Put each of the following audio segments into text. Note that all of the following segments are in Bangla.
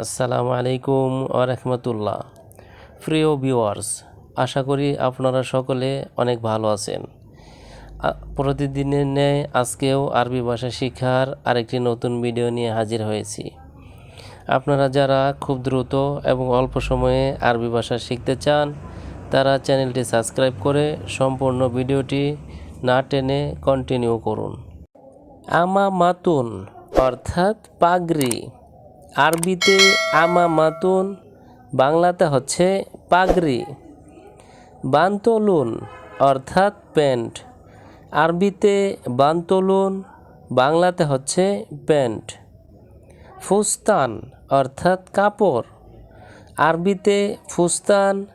আসসালামু আলাইকুম আরহামতুল্লাহ প্রিয় ভিউয়ার্স, আশা করি আপনারা সকলে অনেক ভালো আছেন। প্রতিদিনের ন্যায় আজকেও আরবি ভাষা শিক্ষার আরেকটি নতুন ভিডিও নিয়ে হাজির হয়েছি। আপনারা যারা খুব দ্রুত এবং অল্প সময়ে আরবি ভাষা শিখতে চান, তারা চ্যানেলটি সাবস্ক্রাইব করে সম্পূর্ণ ভিডিওটি না টেনে কন্টিনিউ করুন। আমা মাতুন অর্থাৎ পাগড়ি। আরবিতে আমা মাতুন বাংলাতে হচ্ছে পাগড়ি। বান্তলুন অর্থাৎ প্যান্ট। আরবিতে বান্তলুন, বাংলাতে হচ্ছে প্যান্ট। ফুস্তান অর্থাৎ কাপড়। আরবিতে ফুস্তান,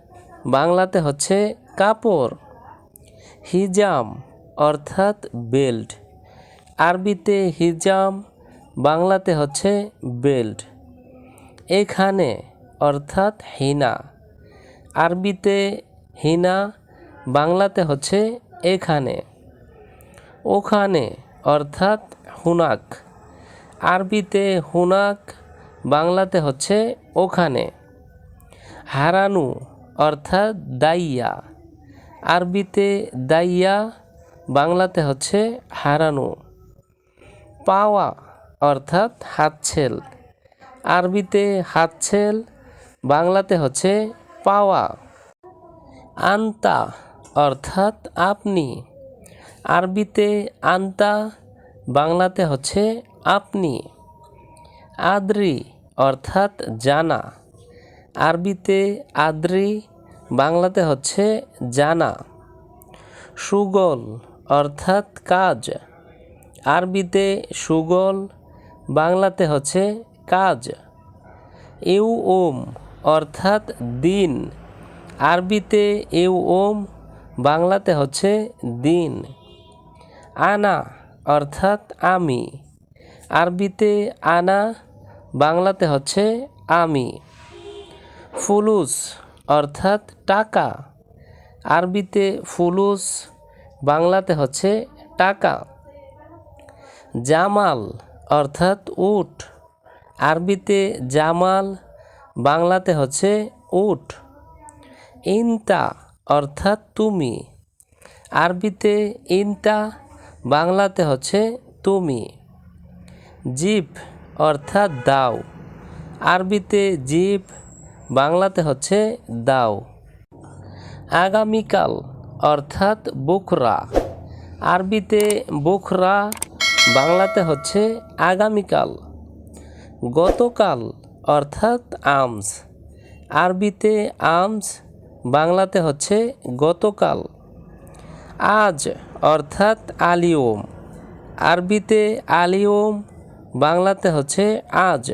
বাংলাতে হচ্ছে কাপড়। হিজাম অর্থাৎ বেল্ট। আরবিতে হিজাম বাংলাতে হচ্ছে বেল্ট। এখানে অর্থাৎ হিনা। আরবিতে হিনা, বাংলাতে হচ্ছে এখানে। ওখানে অর্থাৎ হুনাক। আরবিতে হুনাক, বাংলাতে হচ্ছে ওখানে। হারানু অর্থাৎ দাইয়া। আরবিতে দাইয়া, বাংলাতে হচ্ছে হারানু। পাওয়া অর্থাৎ হাতছেল। আরবিতে হাতছেল, বাংলাতে হচ্ছে পাওয়া। আন্তা অর্থাৎ আপনি। আরবিতে আন্তা, বাংলাতে হচ্ছে আপনি। আদ্রি অর্থাৎ জানা। আরবিতে আদ্রি, বাংলাতে হচ্ছে জানা। সুগল অর্থাৎ কাজ। আরবিতে সুগল বাংলাতে হচ্ছে কাজ। ইউ ওম অর্থাৎ দিন। আরবিতে ইউ ওম বাংলাতে হচ্ছে দিন। আনা অর্থাৎ আমি। আরবিতে আনা, বাংলাতে হচ্ছে আমি। ফুলুস অর্থাৎ টাকা। আরবিতে ফুলুস, বাংলাতে হচ্ছে টাকা। জামাল অর্থাৎ উট। আরবিতে জামাল, বাংলাতে হচ্ছে উট। ইনতা অর্থাৎ তুমি। আরবিতে ইনতা, বাংলাতে হচ্ছে তুমি। জিপ অর্থাৎ দাও। আরবিতে জিপ, বাংলাতে হচ্ছে দাও। আগামীকাল অর্থাৎ বুকরা আরবিতে বুকরা বাংলাতে হচ্ছে আগামীকাল। গতকাল, অর্থাৎ আমস। আরবিতে আমস, বাংলাতে হচ্ছে গতকাল। আজ, অর্থাৎ আলিওম। আরবিতে আলিওম, বাংলাতে হচ্ছে আজ।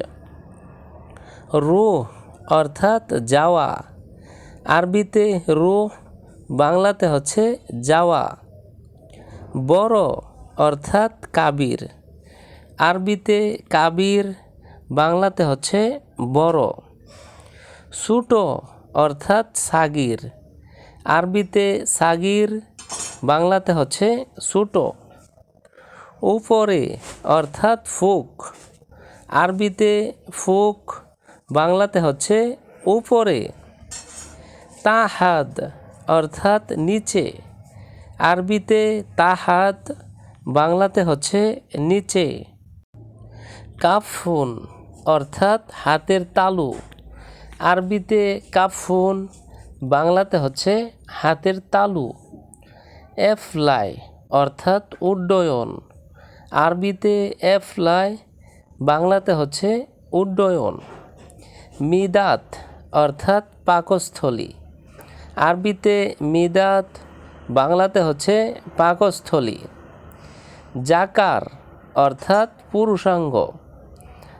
রুহ, অর্থাৎ যাওয়া। আরবিতে রুহ, বাংলাতে হচ্ছে যাওয়া। বড় অর্থাৎ কাবির। আরবিতে কাবির, বাংলাতে হচ্ছে বড়। সুটো অর্থাৎ সাগির। আরবিতে সাগির, বাংলাতে হচ্ছে সুটো। উপরে অর্থাৎ ফুক। আরবিতে ফুক, বাংলাতে হচ্ছে উপরে। তাহাদ অর্থাৎ নিচে। আরবিতে তাহাদ বাংলাতে হচ্ছে নিচে। কাফুন অর্থাৎ হাতের তালু। আরবিতে কাফুন বাংলাতে হচ্ছে হাতের তালু। এফলাই, অর্থাৎ উড্ডয়ন। আরবিতে এফলাই, বাংলাতে হচ্ছে উড্ডয়ন। মিদাত, অর্থাৎ পাকস্থলী। আরবিতে মিদাত, বাংলাতে হচ্ছে পাকস্থলী। জাকার, অর্থাৎ পুরুষাঙ্গ।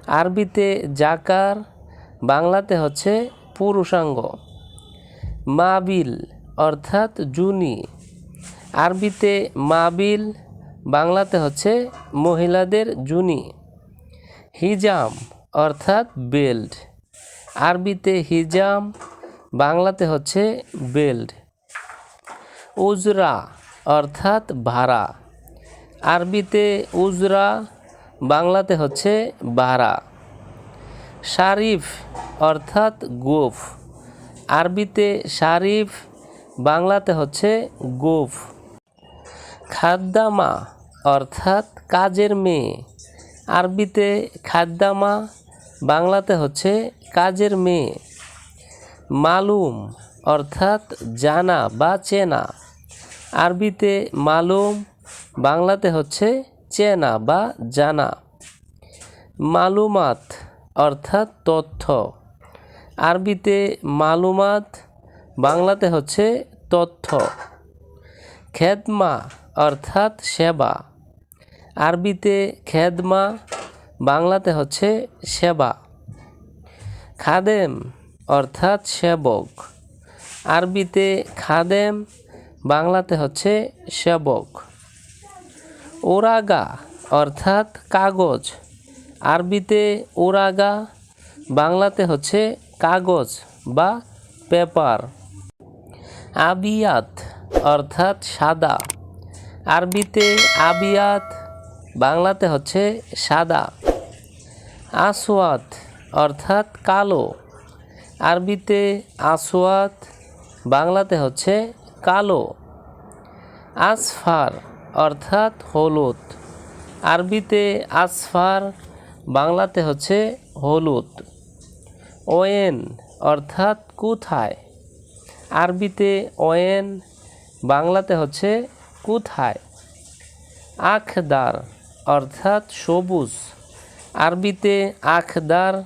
আরবিতে জাকার, বাংলাতে হচ্ছে পুরুষাঙ্গ। মাবিল, অর্থাৎ জুনি। আরবিতে মাবিল, বাংলাতে হচ্ছে মহিলাদের জুনি। হিজাম, অর্থাৎ বেল্ট। আরবিতে হিজাম, বাংলাতে হচ্ছে বেল্ট। উজরা, অর্থাৎ ভাড়া। আরবিতে উজরা, বাংলাতে হচ্ছে ভাড়া শারিফ অর্থাৎ গোফ। আরবিতে শারিফ, বাংলাতে হচ্ছে গোফ। খাদ্দামা অর্থাৎ কাজের মেয়ে। আরবিতে খাদ্দামা, বাংলাতে হচ্ছে কাজের মেয়ে। মালুম অর্থাৎ জানা বা চেনা। আরবিতে মালুম বাংলাতে হচ্ছে চেনা বা জানা। মালুমাত অর্থাৎ তথ্য। আরবিতে মালুমাত, বাংলাতে হচ্ছে তথ্য। খেদমা অর্থাৎ সেবা। আরবিতে খেদমা, বাংলাতে হচ্ছে সেবা। খাদেম অর্থাৎ সেবক। আরবিতে খাদেম, বাংলাতে হচ্ছে সেবক। ওরাগা, অর্থাৎ কাগজ। আরবিতে ওরাগা, বাংলাতে হচ্ছে কাগজ বা পেপার। আবিয়াত, অর্থাৎ সাদা। আরবিতে আবিয়াত, বাংলাতে হচ্ছে সাদা। আসওয়াত, অর্থাৎ কালো। আরবিতে আসওয়াত, বাংলাতে হচ্ছে কালো। আসফার অর্থাৎ হলুদ। আরবিতে আসফার, বাংলাতে হচ্ছে হলুদ। ওয়েন অর্থাৎ কোথায়? আরবিতে ওয়েন, বাংলাতে হচ্ছে কোথায়? আখদার অর্থাৎ সবুজ। আরবিতে আখদার,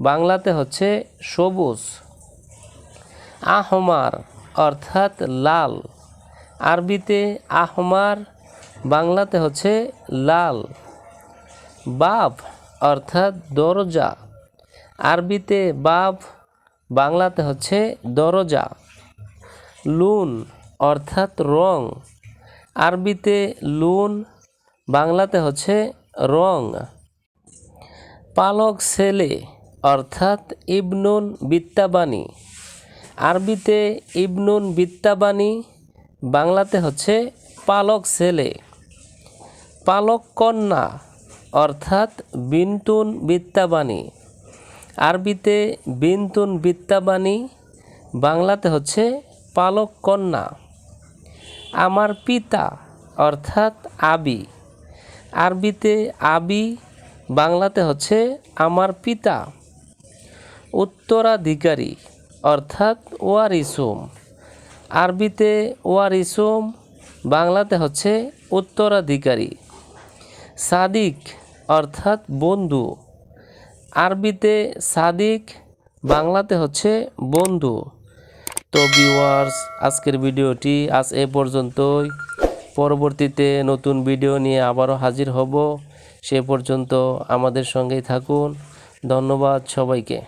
বাংলাতে হচ্ছে সবুজ। আহমার অর্থাৎ লাল। আরবিতে আহমার বাংলাতে হচ্ছে লাল। বাব অর্থাৎ দরজা। আরবিতে বাব, বাংলাতে হচ্ছে দরজা। লুন অর্থাৎ রং। আরবিতে লুন, বাংলাতে হচ্ছে রং। পালক ছেলে অর্থাৎ ইবনুন বিত্তাবাণী আরবিতে ইবনুন বিত্তাবাণী বাংলাতে হচ্ছে পালক ছেলে। পালক কন্যা অর্থাৎ বিন্তুন বিত্তাবাণী আরবিতে বিন্তুন বিত্তাবাণী বাংলাতে হচ্ছে পালক কন্যা আমার পিতা, অর্থাৎ আবি। আরবিতে আবি, বাংলাতে হচ্ছে আমার পিতা। উত্তরাধিকারী, অর্থাৎ ওয়ারিসুম। আরবিতে ওয়ারিসুম, বাংলাতে হচ্ছে উত্তরাধিকারী। সাদিক, অর্থাৎ বন্ধু। আরবিতে সাদিক, বাংলাতে হচ্ছে বন্ধু। তো ভিউয়ার্স আজকের ভিডিওটি আজ এ পর্যন্তই। পরবর্তীতে নতুন ভিডিও নিয়ে আবারও হাজির হব। সে পর্যন্ত আমাদের সঙ্গেই থাকুন। ধন্যবাদ সবাইকে।